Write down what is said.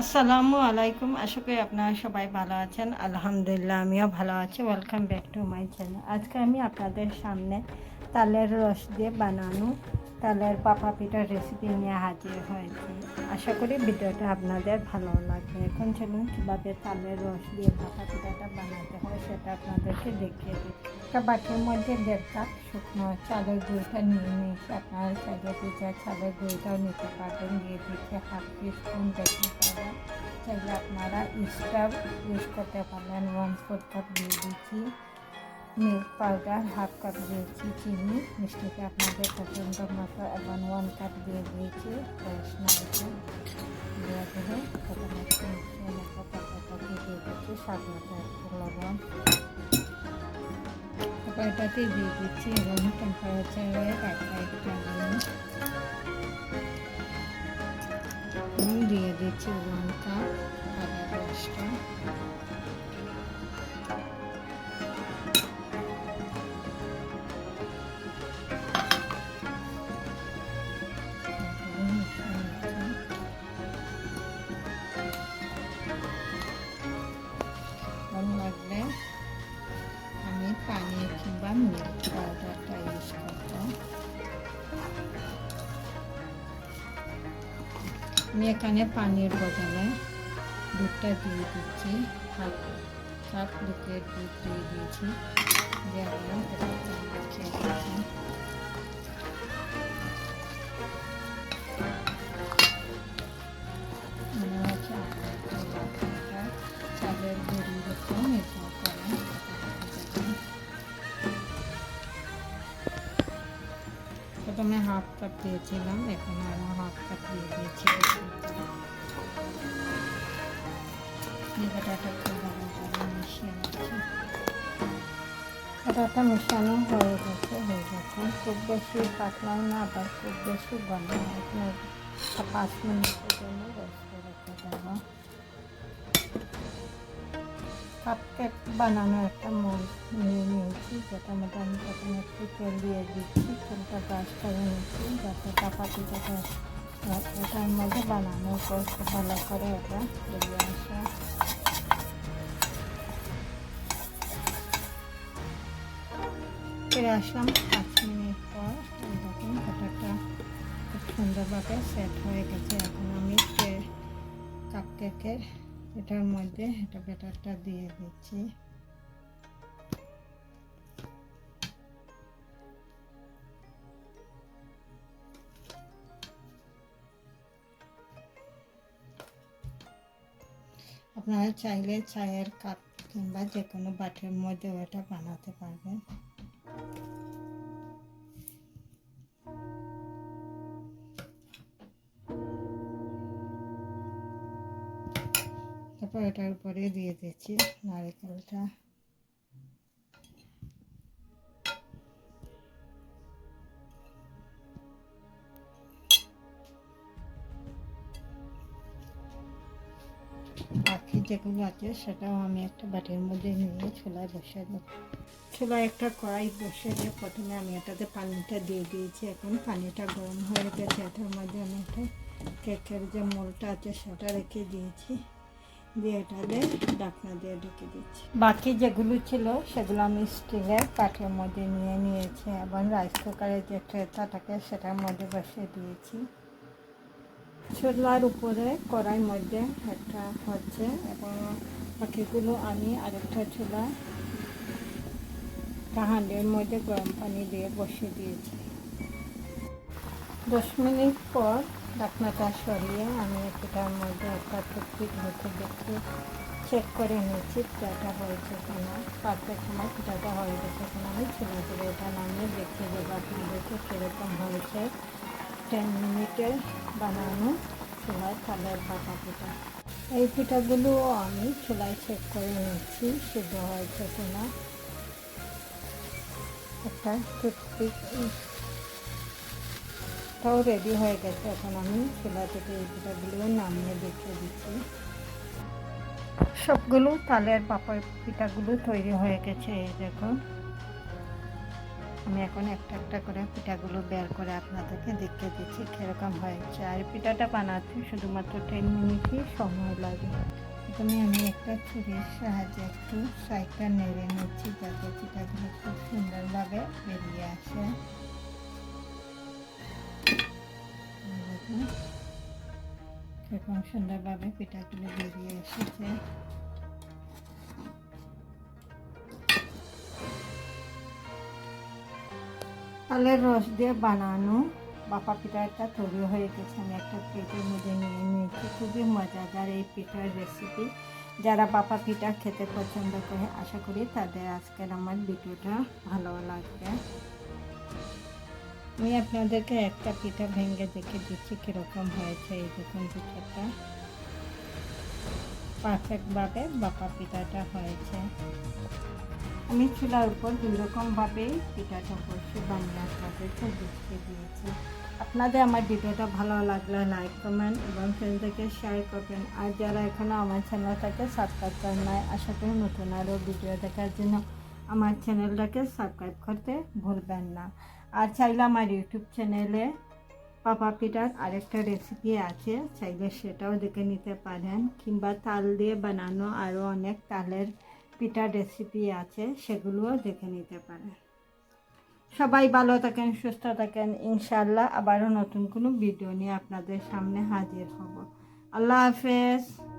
আসসালামু আলাইকুম। আশা করি আপনারা সবাই ভালো আছেন। আলহামদুলিল্লাহ, আমিও ভালো আছি। Welcome back to my channel আজকে আমি আপনাদের সামনে তালের রস দিয়ে বানানো তালের পাপা পিঠার রেসিপি নিয়ে হাজির হয়েছি। আশা করি ভিডিওটা আপনাদের ভালো লাগবে। এখন চলুন কীভাবে তালের রস দিয়ে পাপা পিঠাটা বানাতে হয় সেটা আপনাদেরকে দেখিয়ে দিই। একটা বাটির মধ্যে দেড় কাপ শুকনো চালের গুঁড়িটা নিয়ে নিয়েছি। আপনারা চাইলে পিঠা চালের গুঁড়িটাও নিতে পারবেন। দিয়ে দিচ্ছি হাফ টিস্পুন বেকিং পাউডার চাইলে আপনারা স্টার ইউজ করতে পারবেন। ওয়ান ফোর কাপ দিয়ে দিচ্ছি। মিল্ক পাউডার হাফ কাপ দিয়েছি, চিনি মিষ্টিটা আপনাদের পছন্দ মতো এবং ওয়ান কাপ দিয়ে দিয়েছি ফ্রেশ দিয়ে দিচ্ছি স্বাদ মতো দিয়ে দিচ্ছি রুম দিয়ে। দিচ্ছি কাপ রসটা আমি এখানে পানির বদলে দুধটা দিয়ে দিচ্ছি হাফ হাফ লিটার দুধ দিয়ে দিয়েছি দিয়ে প্রথমে হাফ কাপ দিয়েছিলাম এখন আরও হাফ কাপ দিয়ে দিয়েছি। বাটাটা খুব মিশিয়ে নিচ্ছি। বাটাটা মেশানো হয়ে গেছে হয়ে গেছে। খুব বেশি পাতলাও না, আবার খুব বেশি ঘন পাঁচ মিনিটের জন্য রেস্টে রেখে দেবো। কাপ কেক বানানো একটা মোল নিয়ে নিয়েছি, যেটার মধ্যে আমি প্রথমে একটু তেল দিয়ে দিচ্ছি, তেলটা ব্রাশ করে নিচ্ছি যাতে চাপাতিটাকে এটার মধ্যে বানানোর পর ভালো করে এটা বেরিয়ে আসে। ফিরে আসলাম পাঁচ মিনিট পর। এরকম ব্যাটারটা খুব সুন্দরভাবে সেট হয়ে গেছে। এখন আমি কাপ কেকের এটার মধ্যে এটা ব্যাটারটা দিয়ে দিচ্ছি। আপনারা চাইলে চায়ের কাপ কিংবা যে কোনো বাটির মধ্যে এটা বানাতে পারবেন। তারপর এটার উপরে দিয়ে দিচ্ছি নারকেলটা। বাকি যেগুলো আছে সেটাও আমি একটা বাটির মধ্যে নিয়ে ছোলায় বসে দেবো। ছোলায় একটা কড়াই বসে দিয়ে প্রথমে আমি এটাতে পানিটা দিয়ে দিয়েছি। এখন পানিটা গরম হয়ে গেছে, এটার মধ্যে আমি একটা কেকের যে মোলটা আছে সেটা রেখে দিয়েছি। দিয়ে ডাকনা দিয়ে বাকি যেগুলো ছিল, সেগুলো আমি স্টিলের কাঠের মধ্যে নিয়ে নিয়েছি এবং রাইস কুকারের যে ট্রেটা থাকে, সেটার মধ্যে বসিয়ে দিয়েছি। ছোলার উপরে কড়াই মধ্যে একটা হচ্ছে এবং বাকিগুলো আমি আরেকটা চুলা হাঁড়ির মধ্যে গরম পানি দিয়ে বসিয়ে দিয়েছি। দশ মিনিট পর ঢাকনাটা সরিয়ে আমি এটার মধ্যে একটা টুকটি ঢুকে দেখে চেক করে নিয়েছি পিঠাটা হয়েছে কিনা। পারফেক্ট আমার পিঠাটা হয়ে গেছে কিনা আমি ছেলে থেকে এটা নামিয়ে দেখিয়ে দেবো আপনাদেরকে কীরকম হয়েছে। টেন মিনিটে বানানো চুলায় তালের পাতা পিঠা। এই পিঠাগুলোও আমি চুলায় চেক করে নিচ্ছি সিদ্ধ হয়েছে কিনা। একটা টুথপিক তাও রেডি হয়ে গেছে। এখন আমি চুলা থেকে এই পিঠাগুলো নামিয়ে দেখিয়ে দিচ্ছি। সবগুলো তালের পাপড় পিঠাগুলো তৈরি হয়ে গেছে, এই দেখুন আমি এখন একটা একটা করে পিঠাগুলো বের করে আপনাদেরকে দেখতে দিচ্ছি কীরকম হয়েছে। আর পিঠাটা বানাতে শুধুমাত্র টেন মিনিটই সময় লাগে। প্রথমে আমি একটা ছুরির সাহায্যে একটু সাইডটা নেড়ে নিচ্ছি যাতে পিঠাগুলো খুব সুন্দরভাবে বেরিয়ে আসে। দেখুন, কীরকম সুন্দরভাবে পিঠাগুলো বেরিয়ে এসেছে। তালের রস দিয়ে বানানো বাপা পিঠাটা তৈরি হয়ে গেছে। আমি একটা প্লেটের মধ্যে নিয়ে নিয়েছি। খুবই মজাদার এই পিঠার রেসিপি যারা বাপা পিঠা খেতে পছন্দ করে আশা করি তাদের আজকের আমার ভিডিওটা ভালো লাগবে। আমি আপনাদেরকে একটা পিঠা ভেঙে দেখে দিচ্ছি কীরকম হয়েছে এই দেখুন পিঠাটা। পারফেক্টভাবে বাপা পিঠাটা হয়েছে। আমি চুলার উপর দুই রকমভাবেই পিঠাটা করছি বানিয়ে আপনাদেরকে দেখিয়ে দিয়েছি। আপনাদের আমার ভিডিওটা ভালো লাগলে লাইক কমেন্ট এবং ফ্রেন্ডদেরকে শেয়ার করবেন। আর যারা এখনও আমার চ্যানেলটাকে সাবস্ক্রাইব করেন নাই, আশা করি নতুন আরও ভিডিও দেখার জন্য আমার চ্যানেলটাকে সাবস্ক্রাইব করতে ভুলবেন না। আর চাইলে আমার ইউটিউব চ্যানেলে পাপা পিঠার আরেকটা রেসিপি আছে। চাইলে সেটাও দেখে নিতে পারেন। কিংবা তাল দিয়ে বানানো আরও অনেক তালের পিঠার রেসিপি আছে, সেগুলোও দেখে নিতে পারেন। সবাই ভালো থাকেন, সুস্থ থাকেন। ইনশাল্লাহ আবারও নতুন কোনো ভিডিও নিয়ে আপনাদের সামনে হাজির হব। আল্লাহ হাফেজ।